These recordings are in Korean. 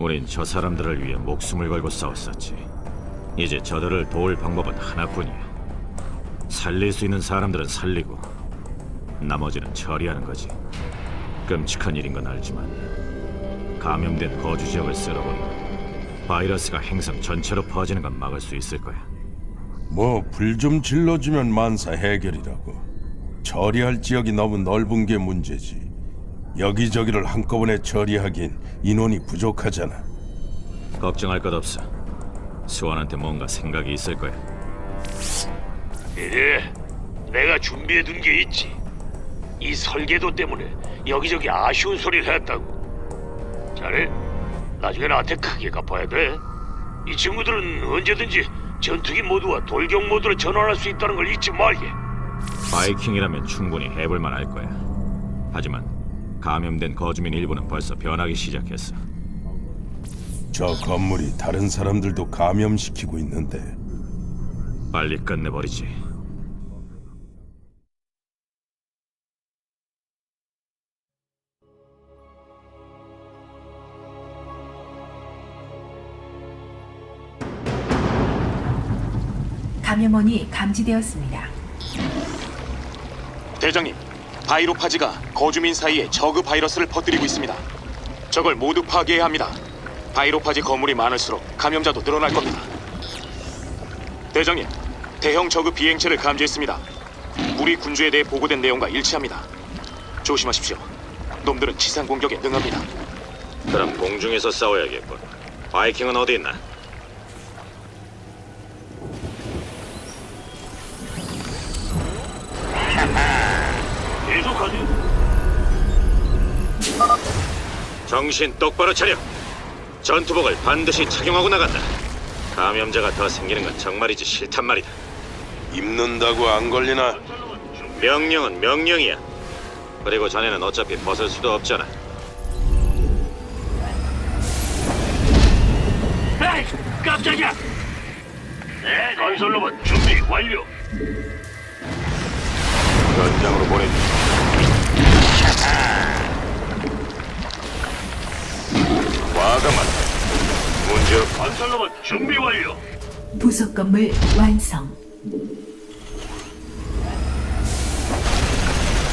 우린 저 사람들을 위해 목숨을 걸고 싸웠었지. 이제 저들을 도울 방법은 하나뿐이야. 살릴 수 있는 사람들은 살리고 나머지는 처리하는 거지. 끔찍한 일인 건 알지만 감염된 거주 지역을 쓸어버리면 바이러스가 행성 전체로 퍼지는 건 막을 수 있을 거야. 뭐 불 좀 질러주면 만사 해결이라고. 처리할 지역이 너무 넓은 게 문제지. 여기저기를 한꺼번에 처리하기엔 인원이 부족하잖아. 걱정할 것 없어. 스완한테 뭔가 생각이 있을 거야. 예, 내가 준비해 둔 게 있지. 이 설계도 때문에 여기저기 아쉬운 소리를 했다고. 잘해. 나중에 나한테 크게 갚아야 돼. 이 친구들은 언제든지 전투기 모드와 돌격 모드로 전환할 수 있다는 걸 잊지 말게. 바이킹이라면 충분히 해볼 만할 거야. 하지만 감염된 거주민 일부는 벌써 변하기 시작했어. 저 건물이 다른 사람들도 감염시키고 있는데 빨리 끝내버리지. 감염원이 감지되었습니다. 대장님, 바이로파지가 거주민 사이에 저그 바이러스를 퍼뜨리고 있습니다. 저걸 모두 파괴해야 합니다. 바이로파지 건물이 많을수록 감염자도 늘어날 겁니다. 대장님, 대형 저그 비행체를 감지했습니다. 우리 군주에 대해 보고된 내용과 일치합니다. 조심하십시오. 놈들은 지상 공격에 능합니다. 그럼 공중에서 싸워야겠군. 바이킹은 어디 있나? 계속하지. 정신 똑바로 차려. 전투복을 반드시 착용하고 나간다. 감염자가 더 생기는 건 정말이지 싫단 말이다. 입는다고 안 걸리나? 명령은 명령이야. 그리고 자네는 어차피 벗을 수도 없잖아. 에이, 깜짝이야. 네, 건설 로봇 준비 완료. 현장으로 보내주. 과감하다. 문제 없. 건설로봇 준비 완료. 부속 건물 완성.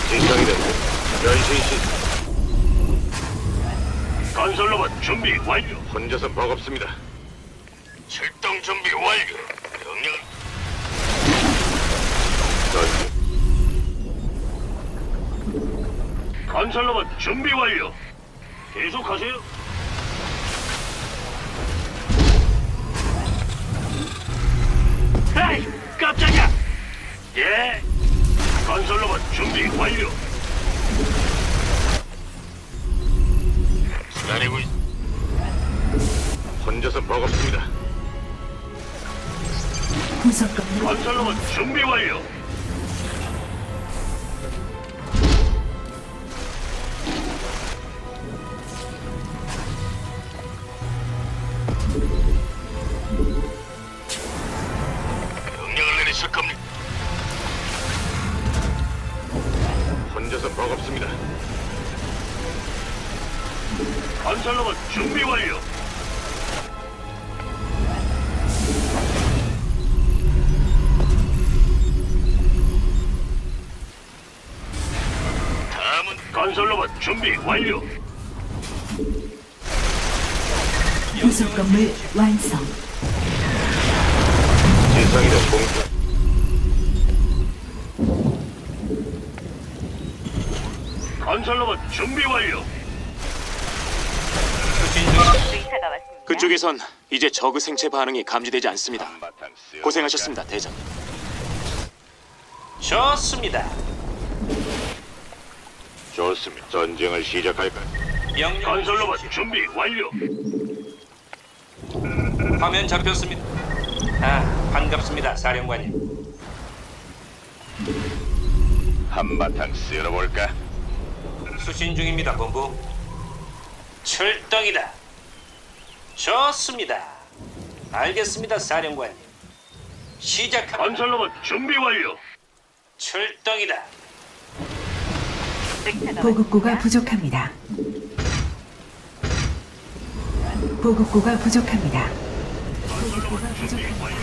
진정이 된다. 변신 시 건설로봇 준비 완료. 혼자서 버겁습니다. 출동 준비 완료. 명령. 전투. 건설로봇 준비 완료. 계속하세요. 에이, 깜짝이야. 예. 건설로봇 준비 완료. 건설로봇 준비 완료. 다음은 건설로봇 준비 완료. 부속 건물 완성. 진상이 된 공주. 건설로봇 준비 완료. 의사가 왔습니다. 그쪽에선 이제 저그 생체 반응이 감지되지 않습니다. 고생하셨습니다, 대장. 좋습니다. 좋습니다. 전쟁을 시작할까? 명령 건설로봇 준비 완료. 화면 잡혔습니다. 아, 반갑습니다, 사령관님. 한바탕 쓸어볼까? 수신 중입니다, 본부. 출동이다. 좋습니다. 알겠습니다, 사령관님. 시작합니다. 건설로봇 준비 완료. 출동이다. 보급고가 왔습니다. 부족합니다. 보급고가 부족합니다. 보급고가 부족합니다.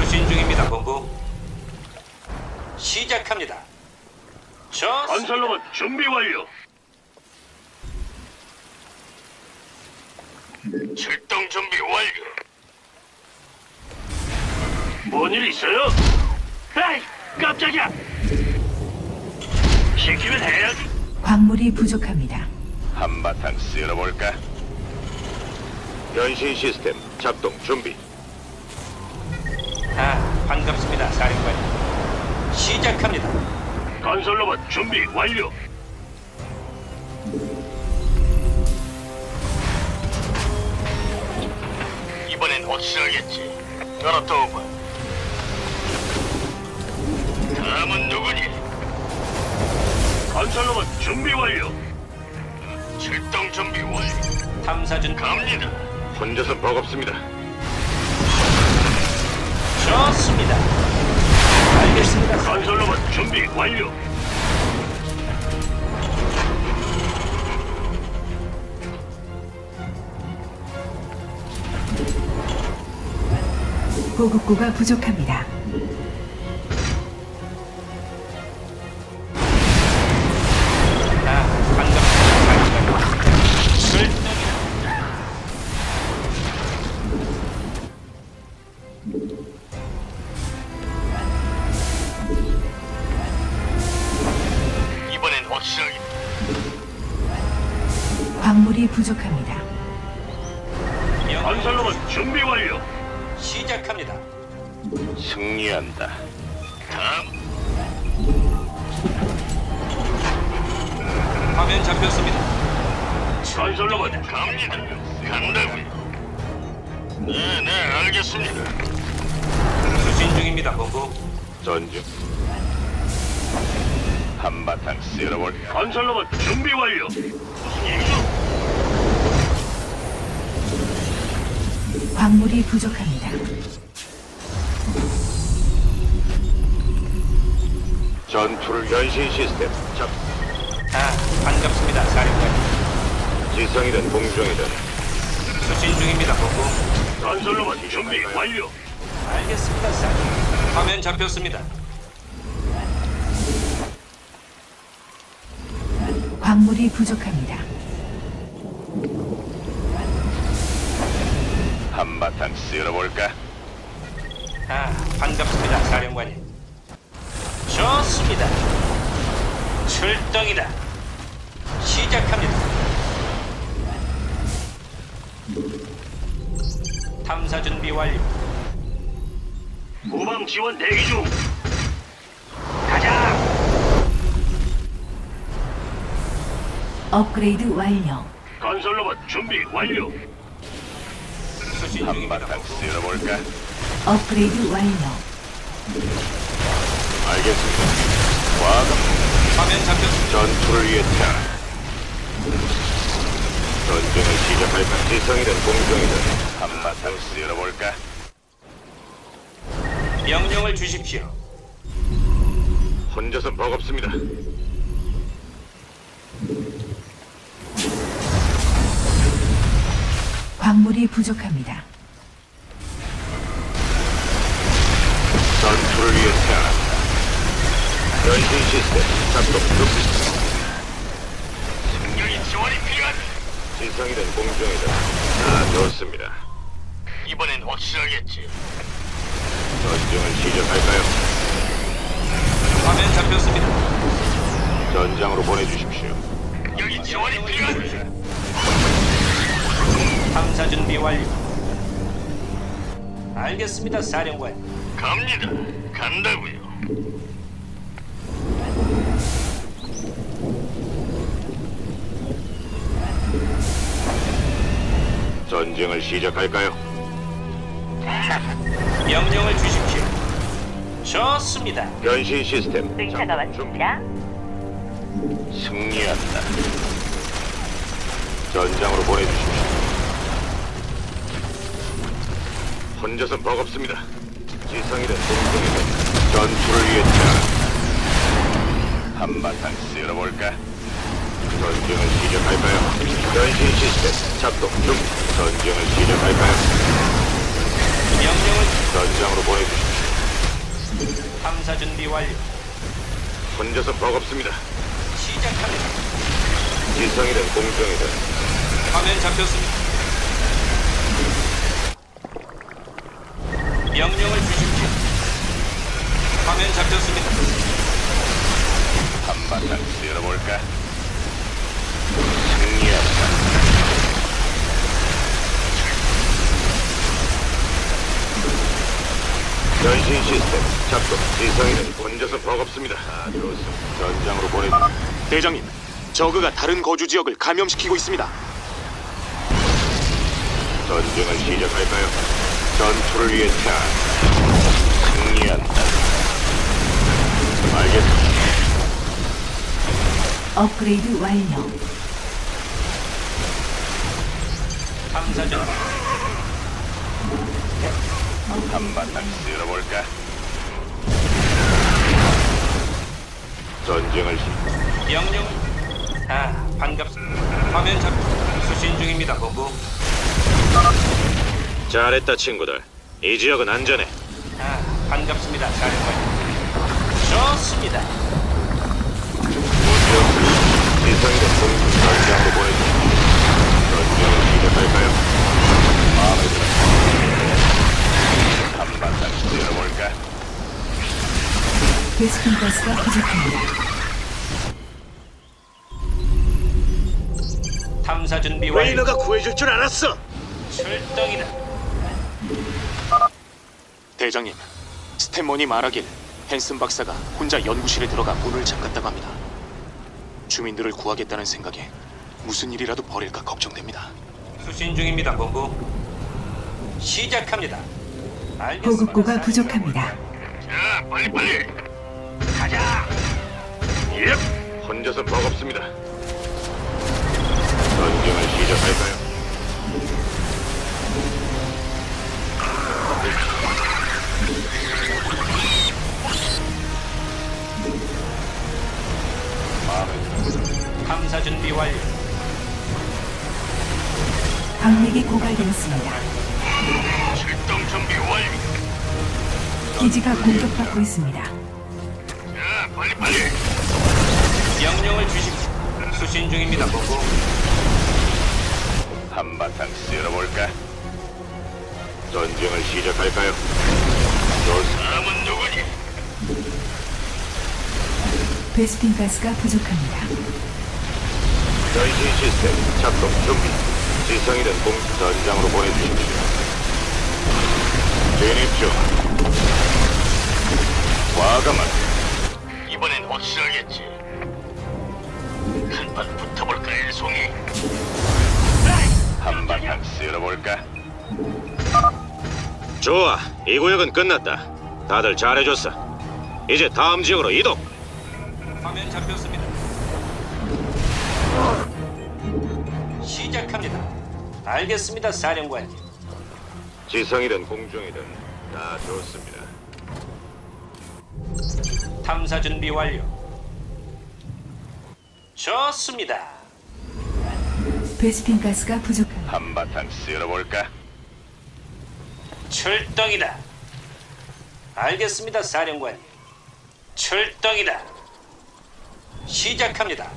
수신 중입니다, 본부. 시작합니다. 저 건설로봇 준비 완료. 출동 준비 완료. 뭔 일 있어요? 에이, 깜짝이야. 시키면 해야지. 광물이 부족합니다. 한바탕 쓸어볼까? 변신 시스템 작동 준비. 아, 반갑습니다, 사령관님. 시작합니다. 건설로봇 준비 완료. 이번엔 확실하겠지. 알았다오마. 다음은 누구니? 건설로봇 준비 완료. 출동 준비 완료. 탐사 준 갑니다. 혼자선 버겁습니다. 좋습니다. 알겠습니다. 건설로봇 준비 완료. 보급고가 부족합니다. 화면 잡혔습니다. 건설로봇 갑니다. 간다고요. 네 네 알겠습니다. 수신 중입니다, 본부. 전주. 한바탕 쓸어볼까? 건설로봇 준비 완료. 무슨 일이죠? 광물이 부족합니다. 전투를 변신 시스템 작. 아, 반갑습니다, 사령관님. 지성이든 공중이든 수신 중입니다, 본부. 건설로봇 준비 완료. 알겠습니다, 사령. 화면 잡혔습니다. 광물이 부족합니다. 한바탕 쓸어볼까? 아, 반갑습니다, 사령관님. 좋습니다. 출동이다. 시작합니다. 탐사 준비 완료. 후방 지원 대기 중. 가자. 업그레이드 완료. 건설 로봇 준비 완료. 수신 중입니다. 한바탕 쓸어볼까? 업그레이드 완료. 알겠습니다. 과감 화면 잡혔습니다. 전투를 위해 태어나. 지성이든 공중이든 한바탕 쓸어볼까? 명령을 주십시오. 혼자선 버겁습니다. 광물이 부족합니다. 전투를 위해 태어났다. 변신 시스템 작동 준 지성이든 공중이든 다 좋습니다. 이번엔 확실하겠지. 전쟁을 시작할까요? 화면 잡혔습니다. 전장으로 보내주십시오. 여기 지원이 필요하다. 탐사 준비 완료. 알겠습니다, 사령관. 갑니다. 간다고요. 전쟁을 시작할까요? 명령을 주십시오. 좋습니다. 변신 시스템 의사가 작동 준비. 왔습니다. 승리한다. 전장으로 보내주십시오. 혼자선 버겁습니다. 지성이든 공중이든 전투를 위해 태어났다. 한바탕 쓸어볼까? 전쟁을 시작할까요? 변신 시스템 작동 중. 전쟁을 시작할까요? 명령을 전장으로 보내주십시오. 탐사 준비 완료. 혼자서 버겁습니다. 시작합니다. 지성이든 공정이든 화면 잡혔습니다. 명령을 주십시오. 화면 잡혔습니다. 한바탕 쓸어볼까? 변신 시스템 작동. 지성이든 혼자서 버겁습니다. 아, 좋습니다. 전장으로 보내주십시오. 대장님, 저그가 다른 거주 지역을 감염시키고 있습니다. 전쟁을 시작할까요? 전투를 위해 차 승리한다. 알겠습니다. 업그레이드 완료. 탐사 준 한바탕 쓸어볼까? 전쟁을 시 명령. 아 반갑습니다. 화면 잡 수신 중입니다, 본부. 잘했다 친구들. 이 지역은 안전해. 아 반갑습니다, 사령관님. 좋습니다. 지성이 베스킨 가스가 부족합니다. 탐사 준비 완료. 레이너가 구해줄 줄 알았어. 출동이다. 대장님, 스탠먼이 말하길 헨슨 박사가 혼자 연구실에 들어가 문을 잠갔다고 합니다. 주민들을 구하겠다는 생각에 무슨 일이라도 벌일까 걱정됩니다. 수신 중입니다, 본부. 시작합니다. 보급고가 부족합니다. 자, 빨리 빨리. 예. 혼자서 버겁습니다. 전쟁을 시작할까요? 탐사 준비 완료. 광맥이 고갈되었습니다. 출동 준비 완료. 기지가 공격받고 있습니다. 자, 빨리 빨리. 명령을 주십시오. 수신 중입니다, 본부. 한바탕 쓸어볼까? 전쟁을 시작할까요? 다음은 누구니? 베스킨 가스가 부족합니다. 변신 시스템 작동 준비. 지성이든 공 전장으로 보내주십시오. 진입 중. 과감하게. 이번엔 확실하겠지. 한판 붙어볼까 일송이. 한바탕 쓸어볼까? 좋아, 이 구역은 끝났다. 다들 잘해줬어. 이제 다음 지역으로 이동. 화면 잡혔습니다. 시작합니다. 알겠습니다, 사령관님. 지성이든 공중이든 다 좋습니다. 탐사 준비 완료. 좋습니다. 베스킨 가스가 부족합니다. 한바탕 쓸어볼까? 출동이다. 알겠습니다, 사령관님. 출동이다. 시작합니다.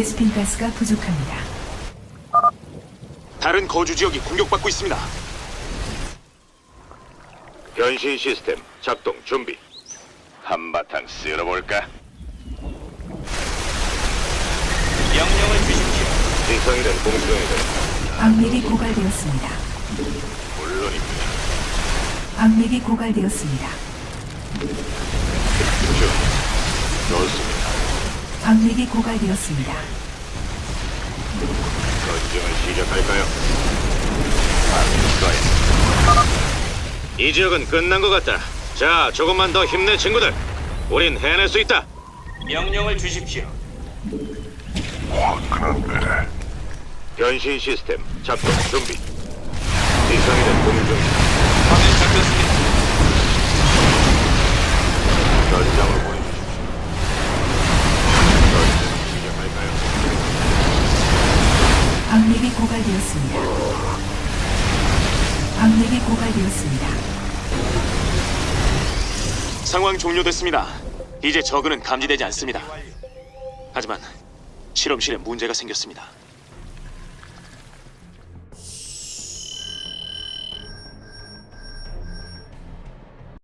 베스킨 가스가 부족합니다. 다른 거주 지역이 공격받고 있습니다. 변신 시스템 작동 준비. 한바탕 쓸어볼까? 명령을 주십시오. 지성이든 공중이든 광맥이 고갈되었습니다. 물론입니다. 광맥이 고갈되었습니다. 좋습니다. 광맥이 고갈되었습니다. 전쟁을 시작할까요? 이 지역은 끝난 것 같다. 자, 조금만 더 힘내, 친구들. 우린 해낼 수 있다. 명령을 주십시오. 변신 시스템 작동 준비. 상황 종료됐습니다. 이제 저그는 감지되지 않습니다. 하지만 실험실에 문제가 생겼습니다.